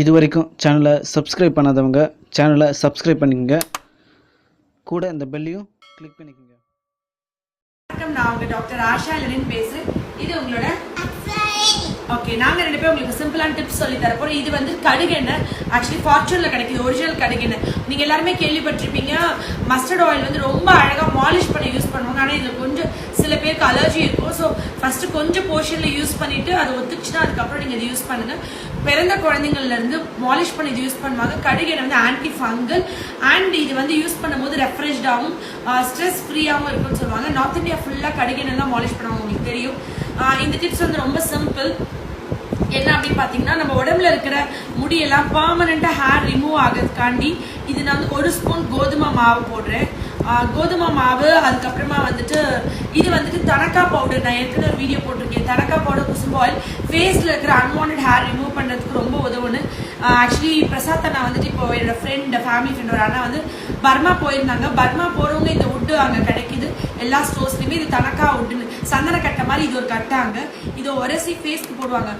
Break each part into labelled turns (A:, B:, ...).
A: இது வரைக்கும் சேனலை சப்ஸ்கிரைப் பண்ணாதவங்க சேனலை சப்ஸ்கிரைப் பண்ணிக்கங்க. கூட இந்த பெல்லையும் கிளிக் பண்ணிக்கோங்க.
B: வணக்கம் நான் உங்க டாக்டர் ஆஷா லெனின் பேசுறேன். இது உங்களோட ஓகே நாங்க ரெண்டு பேரும் உங்களுக்கு சிம்பிளான டிப்ஸ் சொல்லி தரப்போம் இது வந்து கடுகெண்ணெய் ஆக்சுவலி ஃபார்ச்சூன்ல கிடைக்குது. ஒரிஜினல் கடுகெண்ணெய் நீங்க எல்லாருமே கேள்விப்பட்டிருப்பீங்க மஸ்டர்ட் ஆயில் வந்து ரொம்ப அழகா மாலிஷ் பண்ணி யூஸ் பண்ணுவாங்க ஆனா இதுல கொஞ்சம் சில பேருக்கு அலர்ஜி இருக்கும். ஸோ ஃபஸ்ட்டு கொஞ்சம் போர்ஷனில் யூஸ் பண்ணிவிட்டு அது ஒத்துச்சுன்னா அதுக்கப்புறம் நீங்கள் இது யூஸ் பண்ணுங்கள் பிறந்த குழந்தைங்கள்லேருந்து மாலிஷ் பண்ணி இது யூஸ் பண்ணுவாங்க. கடுகெண்ணெய் வந்து ஆன்டி ஃபங்கல் அண்ட் இது வந்து யூஸ் பண்ணும்போது ரெஃப்ரெஷ்டாகவும் ஸ்ட்ரெஸ் ஃப்ரீயாகவும் இருக்கும்னு சொல்லுவாங்க. நார்த் இந்தியா ஃபுல்லாக கடுகெண்ணெய் தான் மாலிஷ் பண்ணுவாங்க உங்களுக்கு தெரியும். இந்த டிப்ஸ் வந்து ரொம்ப சிம்பிள் என்ன அப்படின்னு பார்த்தீங்கன்னா நம்ம உடம்புல இருக்கிற முடியெல்லாம் பர்மனெண்ட்டாக ஹேர் ரிமூவ் ஆகிறதுக்காண்டி இது நான் வந்து ஒரு ஸ்பூன் கோதுமை மாவு போடுறேன். கோதுமை மாவு அதுக்கப்புறமா வந்துட்டு இது வந்துட்டு தனக்கா பவுடர் நான் ஏற்கனவே ஒரு வீடியோ போட்டிருக்கேன். தனக்கா பவுடர் குசும்பு ஆயில் ஃபேஸில் இருக்கிற அன்வான்ட் ஹேர் ரிமூவ் பண்ணுறதுக்கு ரொம்ப உதவுன்னு ஆக்சுவலி பிரசாத் அண்ணா வந்துட்டு இப்போ என்னோட ஃப்ரெண்ட் ஃபேமிலி ஃப்ரெண்ட் ஒரு அண்ணா வந்து பர்மா போயிருந்தாங்க. பர்மா போகிறவங்க இந்த உட்டு அங்கே கிடைக்குது. எல்லா ஸ்டோர்ஸ்லையுமே இது தனக்கா உட்டுன்னு சந்தன கட்டை மாதிரி இது ஒரு கட்டை அங்கே. இதை உரசி ஃபேஸ்க்கு போடுவாங்க.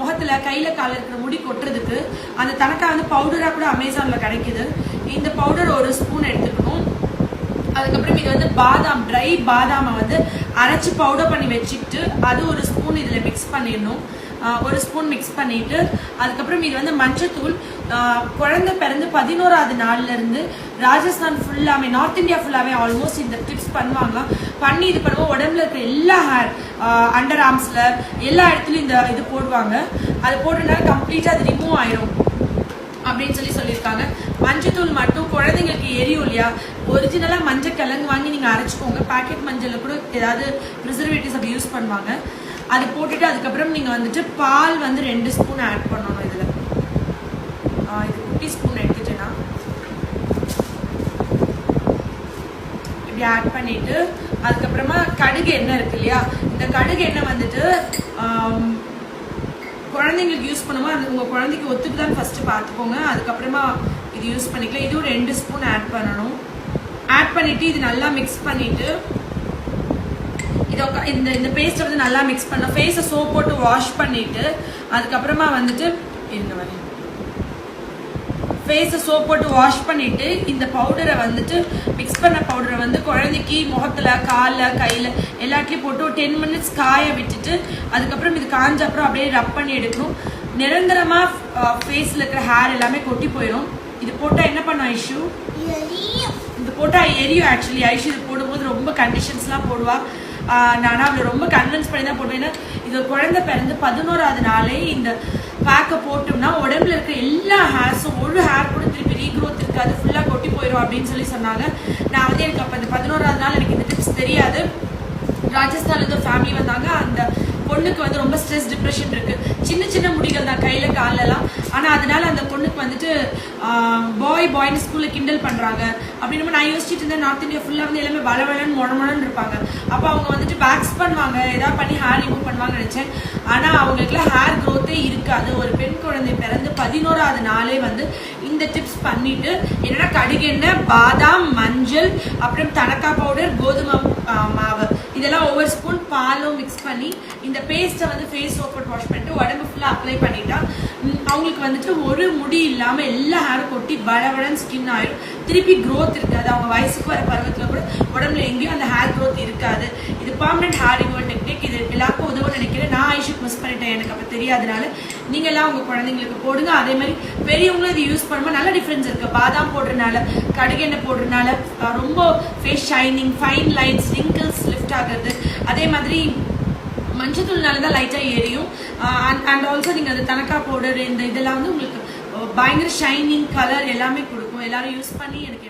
B: முகத்தில் கையில் காலில் இருக்கிற முடி கொட்டுறதுக்கு அந்த தனக்கா வந்து பவுடராக கூட அமேசானில் கிடைக்குது. இந்த பவுடர் ஒரு ஸ்பூன் எடுத்துக்கணும். அதுக்கப்புறம் இது வந்து பாதாம் ட்ரை பாதாமை வந்து அரைச்சி பவுடர் பண்ணி வச்சுக்கிட்டு அது ஒரு ஸ்பூன் இதில் மிக்ஸ் பண்ணிடணும். ஒரு ஸ்பூன் மிக்ஸ் பண்ணிட்டு அதுக்கப்புறம் இது வந்து மஞ்சத்தூள். குழந்தை பிறந்து பதினோராவது நாள்லேருந்து ராஜஸ்தான் ஃபுல்லாமே நார்த் இந்தியா ஃபுல்லாகவே ஆல்மோஸ்ட் இந்த டிப்ஸ் பண்ணுவாங்க. பண்ணி இது பண்ணுவோம். உடம்புல இருக்கிற எல்லா ஹேர் அண்டர் ஆர்ம்ஸில் எல்லா இடத்துலையும் இந்த இது போடுவாங்க. அது போடுறதுனால கம்ப்ளீட்டாக அது ரிமூவ் ஆயிரும். அப்படின்னு சொல்லி சொல்லியிருக்காங்க. குழந்தைங்களுக்கு எரியும் இல்லையா? ஒரிஜினலாக மஞ்சள் கிழங்கு வாங்கி நீங்கள் அரைச்சிக்கோங்க. பாக்கெட் மஞ்சளில் கூட ஏதாவது ப்ரிசர்வேட்டிவ்ஸ் அப்படி யூஸ் பண்ணுவாங்க. அது போட்டுட்டு அதுக்கப்புறம் நீங்கள் வந்துட்டு பால் வந்து ரெண்டு ஸ்பூன் ஆட் பண்ணணும் இதில். இது குட்டி ஸ்பூன் எடுத்துட்டேன்னா இப்படி ஆட் பண்ணிட்டு அதுக்கப்புறமா கடுகு எண்ணெய் இருக்கு இல்லையா? இந்த கடுகு எண்ணெய் வந்துட்டு குழந்தைங்களுக்கு யூஸ் பண்ணும்போது அது உங்கள் குழந்தைக்கு ஒத்துக்குதான்னு ஃபஸ்ட்டு பார்த்துக்கோங்க. அதுக்கப்புறமா இது யூஸ் பண்ணிக்கலாம். இதுவும் ரெண்டு ஸ்பூன் ஆட் பண்ணணும். ஆட் பண்ணிவிட்டு இது நல்லா மிக்ஸ் பண்ணிவிட்டு இதை இந்த இந்த பேஸ்ட்டை வந்து நல்லா மிக்ஸ் பண்ண ஃபேஸை சோப் போட்டு வாஷ் பண்ணிவிட்டு அதுக்கப்புறமா வந்துட்டு இருங்க வரேன் ஃபேஸை சோப் போட்டு வாஷ் பண்ணிவிட்டு இந்த பவுடரை வந்துட்டு மிக்ஸ் பண்ண பவுடரை வந்து குழந்தைக்கு முகத்தில் காலில் கையில் எல்லாத்துலேயும் போட்டு ஒரு டென் மினிட்ஸ் காய விட்டுட்டு அதுக்கப்புறம் இது காஞ்ச அப்புறம் அப்படியே ரப் பண்ணி எடுக்கணும். நிரந்தரமாக ஃபேஸில் இருக்கிற ஹேர் எல்லாமே கொட்டி போயிடும் இது போட்டால் என்ன பண்ணும் ஐஷு? இது போட்டால் எரியும் ஆக்சுவலி ஐஷு இது போடும்போது ரொம்ப கண்டிஷன்ஸ்லாம் போடுவா. நானா அவளை ரொம்ப கன்வின்ஸ் பண்ணி தான் போடுவேன். ஏன்னா இது குழந்தை பிறந்து பதினோராவது நாளே இந்த பேக்கை போட்டோம்னா உடம்புல இருக்க எல்லா ஹேர்ஸும் ஒரு ஹேர் கூட திருப்பி ரீக்ரோத் இருக்காது. ஃபுல்லாக கொட்டி போயிடும் அப்படின்னு சொல்லி சொன்னாங்க. நான் வந்து எனக்கு அப்போ இந்த பதினோராவது நாள் எனக்கு இந்த டிப்ஸ் தெரியாது. ராஜஸ்தான்ல இருந்து ஒரு ஃபேமிலி வந்தாங்க. அந்த பொண்ணுக்கு வந்து ரொம்ப ஸ்ட்ரெஸ் டிப்ரெஷன் இருக்கு. சின்ன சின்ன முடிகள் தான் கையில காலெல்லாம். ஆனா அதனால அந்த பொண்ணுக்கு வந்துட்டு பாய் பாய்னு ஸ்கூல்ல கிண்டல் பண்றாங்க. அப்படின்னு நான் யோசிச்சுட்டு இருந்தேன் நார்த் இந்தியா ஃபுல்லா வந்து எல்லாமே வளவளன்னு மொழமொழன்னு இருப்பாங்க. அப்போ அவங்க வந்துட்டு வேக்ஸ் பண்ணுவாங்க. ஏதாவது பண்ணி ஹேர் ரிமூவ் பண்ணுவாங்கன்னு நினைச்சேன். ஆனா அவங்களுக்குலாம் ஹேர் க்ரோத்தே இருக்காது. ஒரு பெண் குழந்தை பிறந்து பதினோராவது நாளே வந்து இந்த டிப்ஸ் பண்ணிட்டு என்னன்னா கடுகெண்ணெய் பாதாம் மஞ்சள் அப்புறம் தனக்கா பவுடர் கோதுமை மாவு. இதெல்லாம் ஒவ்வொரு ஸ்பூன் பாலும் மிக்ஸ் பண்ணி இந்த பேஸ்ட்டை வந்து ஃபேஸ் சோப் போட்டு வாஷ் பண்ணிட்டு உடம்பு ஃபுல்லாக அப்ளை பண்ணிட்டா அவங்களுக்கு வந்துட்டு ஒரு முடி இல்லாமல் எல்லா ஹேரும் கொட்டி பலவடன் ஸ்கின் ஆயிடும் திருப்பி க்ரோத் இருக்காது. அவங்க வயசுக்கு வர பருவத்தில் கூட உடம்புல எங்கேயும் அந்த ஹேர் க்ரோத் இருக்காது. இது பர்மனெண்ட் ஹேர் ரிமூவல் டெக்னிக் இது எல்லாருக்கும் உதவும் நினைக்கிறேன். நான் ஐஷுக்கு மிஸ் பண்ணிட்டேன். எனக்கு அப்போ தெரியாதனால நீங்க எல்லாம் குழந்தைங்களுக்கு போடுங்க. அதே மாதிரி பெரியவங்களும் இது யூஸ் பண்ணும்போது நல்ல டிஃப்ரென்ஸ் இருக்குது பாதாம் போடுறதுனால கடுகெண்ணெய் போடுறதுனால ரொம்ப face shining fine lines wrinkles lift ஆகிறது. அதே மாதிரி மஞ்சத்தூள்னால தான் லைட்டாக எரியும். அண்ட் ஆல்சோ நீங்கள் அது தனக்கா பவுடர் இந்த இதெல்லாம் வந்து உங்களுக்கு பயங்கர ஷைனிங் கலர் எல்லாமே கொடுக்கும். எல்லாரும் யூஸ் பண்ணி எனக்கு